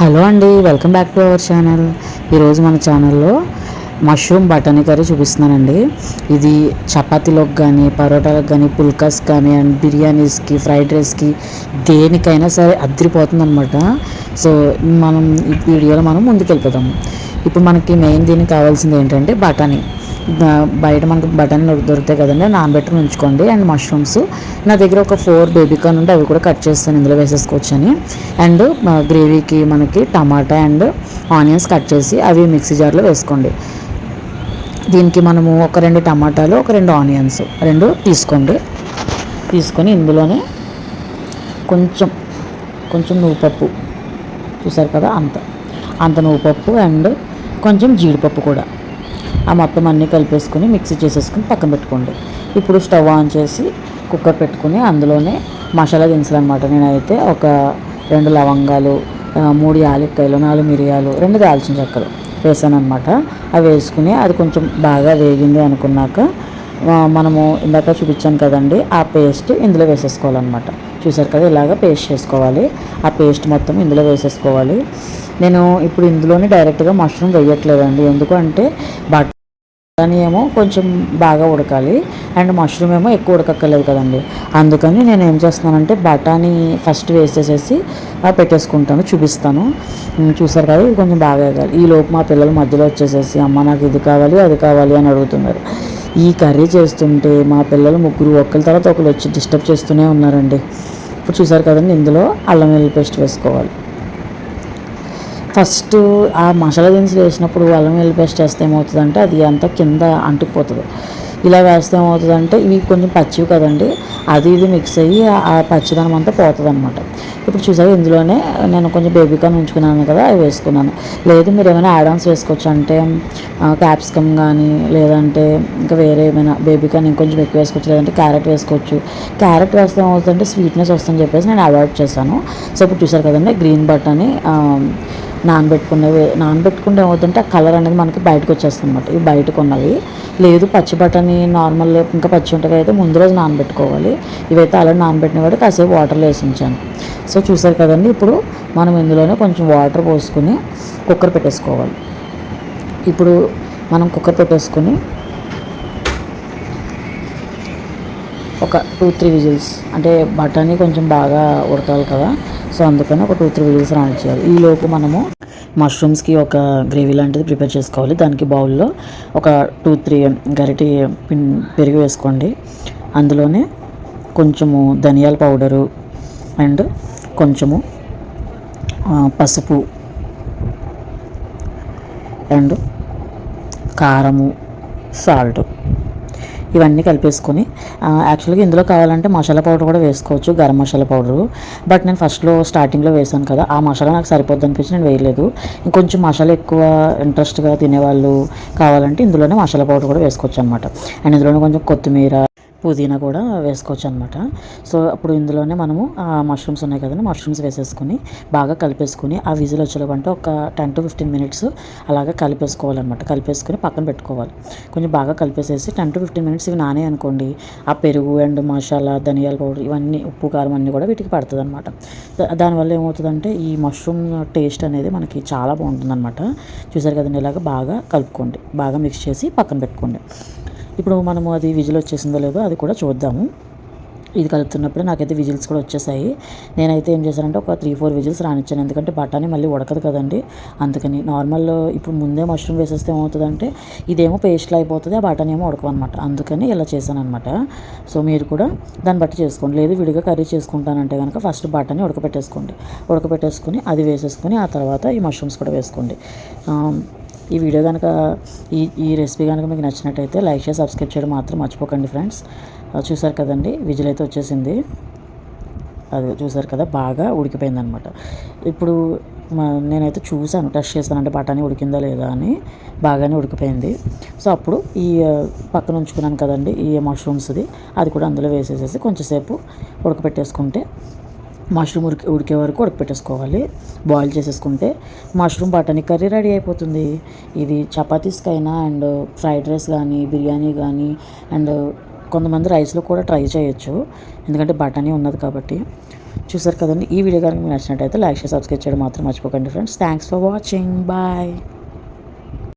Hello అండి welcome back to our channel. ఈరోజు మన ఛానల్లో మష్రూమ్ బటానీ కర్రీ చూపిస్తున్నానండి. ఇది చపాతీలోకి కానీ పరోటాలకు కానీ పుల్కాస్ కానీ అండ్ బిర్యానీస్కి ఫ్రైడ్ రైస్కి దేనికైనా సరే అద్దరిపోతుందనమాట సో మనం ఈ వీడియోలో మనం ముందుకు ఇప్పుడు మనకి మెయిన్ దీనికి కావాల్సింది ఏంటంటే బఠానీ. బయట మనకు బటన్ దొరుకుతాయి కదండి నానబెట్టుకుని ఉంచుకోండి. అండ్ మష్రూమ్స్ నా దగ్గర ఒక ఫోర్ బేబీ కార్న్ ఉంటే అవి కూడా కట్ చేస్తాను ఇందులో వేసేసుకోవచ్చు అని అండ్ గ్రేవీకి మనకి టమాటా అండ్ ఆనియన్స్ కట్ చేసి అవి మిక్సీ జార్లో వేసుకోండి. దీనికి మనము ఒక రెండు టమాటాలు ఒక రెండు ఆనియన్స్ రెండు తీసుకోండి. తీసుకొని ఇందులోనే కొంచెం కొంచెం నువ్వుపప్పు. చూసారు కదా అంత. అంత నువ్వుపప్పు అండ్ కొంచెం జీడిపప్పు కూడా. ఆ మొత్తం అన్నీ కలిపేసుకొని మిక్సీ చేసేసుకొని పక్కన పెట్టుకోండి. ఇప్పుడు స్టవ్ ఆన్ చేసి కుక్కర్ పెట్టుకుని అందులోనే మసాలా దినుసులు అనమాట నేనైతే ఒక రెండు లవంగాలు మూడు యాలక్కాయలు నాలుగు మిరియాలు రెండు దాల్చిన చెక్కలు వేసాను అనమాట అవి వేసుకుని అది కొంచెం బాగా వేగింది అనుకున్నాక మనము ఇందాక చూపించాను కదండి ఆ పేస్ట్ ఇందులో వేసేసుకోవాలన్నమాట. చూసారు కదా ఇలాగ పేస్ట్ చేసుకోవాలి. ఆ పేస్ట్ మొత్తం ఇందులో వేసేసుకోవాలి. నేను ఇప్పుడు ఇందులోనే డైరెక్ట్గా మష్రూమ్ వేయట్లేదండి. ఎందుకంటే బట్ బఠానీ ఏమో కొంచెం బాగా ఉడకాలి. అండ్ మష్రూమ్ ఏమో ఎక్కువ ఉడకక్కర్లేదు కదండి. అందుకని నేను ఏం చేస్తున్నానంటే బఠానీ ఫస్ట్ వేసేసేసి పెట్టేసుకుంటాను చూపిస్తాను. చూసారు కదా ఇది కొంచెం బాగా వేగాలి. ఈ లోపు మా పిల్లలు మధ్యలో వచ్చేసేసి అమ్మ నాకు ఇది కావాలి అది కావాలి అని అడుగుతున్నారు. ఈ కర్రీ చేస్తుంటే మా పిల్లలు ముగ్గురు ఒకరి తర్వాత ఒకరు వచ్చి డిస్టర్బ్ చేస్తూనే ఉన్నారండి. ఇప్పుడు చూసారు కదండి ఇందులో అల్లం వెల్లుల్లి పేస్ట్ వేసుకోవాలి. ఫస్ట్ ఆ మసాలా దినుసులు వేసినప్పుడు అల్లం వెల్లుల్లి పేస్ట్ వేస్తే ఏమవుతుందంటే అది అంతా కింద అంటుకుపోతుంది. ఇలా వేస్తే ఏమవుతుందంటే ఇవి కొంచెం పచ్చివి కదండి. అది ఇది మిక్స్ అయ్యి ఆ- పచ్చిదనం అంతా పోతుంది అనమాట ఇప్పుడు చూసారు ఇందులోనే నేను కొంచెం బేబీ కార్న్ ఉంచుకున్నాను కదా అవి వేసుకున్నాను. లేదు మీరు ఏమైనా యాడాన్స్ వేసుకోవచ్చు అంటే క్యాప్సికమ్ కానీ లేదంటే ఇంకా వేరే ఏమైనా బేబీకాన్ ఇంకొంచెం ఎక్కువ వేసుకోవచ్చు లేదంటే క్యారెట్ వేసుకోవచ్చు. క్యారెట్ వేస్తే ఏమవుతుందంటే స్వీట్నెస్ వస్తుందని చెప్పేసి నేను అవాయిడ్ చేశాను. సో ఇప్పుడు చూసారు కదండి గ్రీన్ బట్టని నానబెట్టుకునేవి నానబెట్టుకుంటే ఏమవుతుంటే ఆ కలర్ అనేది మనకి బయటకు వచ్చేస్తుంది అనమాట ఇవి బయటకు ఉన్నవి లేదు పచ్చి బఠానీ నార్మల్ ఇంకా పచ్చి ఉంటాయి అయితే ముందు రోజు నానబెట్టుకోవాలి. ఇవైతే అలా నానబెట్టిన కూడా కాసేపు వాటర్లో వేసి ఉంచాను సో చూసారు కదండి ఇప్పుడు మనం ఇందులోనే కొంచెం వాటర్ పోసుకుని కుక్కర్ పెట్టేసుకోవాలి. ఇప్పుడు మనం కుక్కర్ పెట్టేసుకుని ఒక టూ త్రీ విజిల్స్ అంటే బఠానీ కొంచెం బాగా ఉడకాలి కదా సో అందుకని ఒక టూ త్రీ విజిల్స్ రానిచ్చేయాలి ఈ లోపు మనము మష్రూమ్స్కి ఒక గ్రేవీ లాంటిది ప్రిపేర్ చేసుకోవాలి. దానికి బౌల్లో ఒక టూ త్రీ గరిటె పిన్ పెరుగు వేసుకోండి. అందులోనే కొంచెము ధనియాల పౌడరు అండ్ కొంచెము పసుపు అండ్ కారము సాల్ట్ ఇవన్నీ కలిపేసుకొని యాక్చువల్గా ఇందులో కావాలంటే మసాలా పౌడర్ కూడా వేసుకోవచ్చు గరం మసాలా పౌడరు. బట్ నేను ఫస్ట్లో స్టార్టింగ్లో వేసాను కదా ఆ మసాలా నాకు సరిపోద్ది అనిపించి నేను వేయలేదు. ఇంకొంచెం మసాలా ఎక్కువ ఇంట్రెస్ట్గా తినేవాళ్ళు కావాలంటే ఇందులోనే మసాలా పౌడర్ కూడా వేసుకోవచ్చు అనమాట అండ్ ఇందులోనే కొంచెం కొత్తిమీర పుదీనా కూడా వేసుకోవచ్చు అనమాట సో అప్పుడు ఇందులోనే మనము ఆ మష్రూమ్స్ ఉన్నాయి కదండి మష్రూమ్స్ వేసేసుకొని బాగా కలిపేసుకొని ఆ విజిల్ వచ్చేలోపంటే ఒక టెన్ టు ఫిఫ్టీన్ మినిట్స్ అలాగా కలిపేసుకోవాలన్నమాట. కలిపేసుకొని పక్కన పెట్టుకోవాలి. కొంచెం బాగా కలిపేసేసి టెన్ టు ఫిఫ్టీన్ మినిట్స్ ఇవి నానే అనుకోండి ఆ పెరుగు అండ్ మసాలా ధనియాల పౌడర్ ఇవన్నీ ఉప్పు కారం అన్నీ కూడా వీటికి పడుతుంది అనమాట దానివల్ల ఏమవుతుందంటే ఈ మష్రూమ్ టేస్ట్ అనేది మనకి చాలా బాగుంటుంది అనమాట చూసారు కదండి ఇలాగ బాగా కలుపుకోండి బాగా మిక్స్ చేసి పక్కన పెట్టుకోండి. ఇప్పుడు మనము అది విజిల్ వచ్చేసిందో లేదో అది కూడా చూద్దాము. ఇది కలుపుతున్నప్పుడు నాకైతే విజిల్స్ కూడా వచ్చేసాయి. నేనైతే ఏం చేశానంటే ఒక త్రీ ఫోర్ విజిల్స్ రానిచ్చాను. ఎందుకంటే బఠానీ మళ్ళీ ఉడకదు కదండి. అందుకని నార్మల్ ఇప్పుడు ముందే మష్రూమ్ వేసేస్తే ఏమవుతుందంటే ఇదేమో పేస్ట్లో అయిపోతుంది ఆ బఠానీ ఏమో ఉడకమన్నమాట అందుకని ఇలా చేశాను అనమాట సో మీరు కూడా దాన్ని బట్టి చేసుకోండి. లేదు విడిగా కర్రీ చేసుకుంటానంటే కనుక ఫస్ట్ బఠానీ ఉడకపెట్టేసుకోండి. ఉడకపెట్టేసుకొని అది వేసేసుకొని ఆ తర్వాత ఈ మష్రూమ్స్ కూడా వేసుకోండి. ఈ వీడియో కనుక ఈ ఈ రెసిపీ కనుక మీకు నచ్చినట్టయితే లైక్ చేసి సబ్స్క్రైబ్ చేయడం మాత్రం మర్చిపోకండి ఫ్రెండ్స్. చూసారు కదండి విజిల్ అయితే వచ్చేసింది. అది చూసారు కదా బాగా ఉడికిపోయింది అనమాట ఇప్పుడు నేనైతే చూశాను టెస్ట్ చేశానంటే బఠానీ ఉడికిందా లేదా అని బాగానే ఉడికిపోయింది. సో అప్పుడు ఈ పక్కన ఉంచుకున్నాను కదండి ఈ మష్రూమ్స్ది అది కూడా అందులో వేసేసేసి కొంచెంసేపు ఉడకపెట్టేసుకుంటే మష్రూమ్ ఉడికి ఉడికే వరకు ఉడకపెట్టేసుకోవాలి. బాయిల్ చేసేసుకుంటే మష్రూమ్ బఠానీ కర్రీ రెడీ అయిపోతుంది. ఇది చపాతీస్కైనా అండ్ ఫ్రైడ్ రైస్ కానీ బిర్యానీ కానీ అండ్ కొంతమంది రైస్లో కూడా ట్రై చేయొచ్చు. ఎందుకంటే బఠానీ ఉన్నది కాబట్టి. చూసారు కదండి ఈ వీడియో కనుక మీకు నచ్చినట్టయితే లైక్ చేసి సబ్స్క్రైబ్ చేయడం మాత్రం మర్చిపోకండి friends. Thanks for watching. Bye.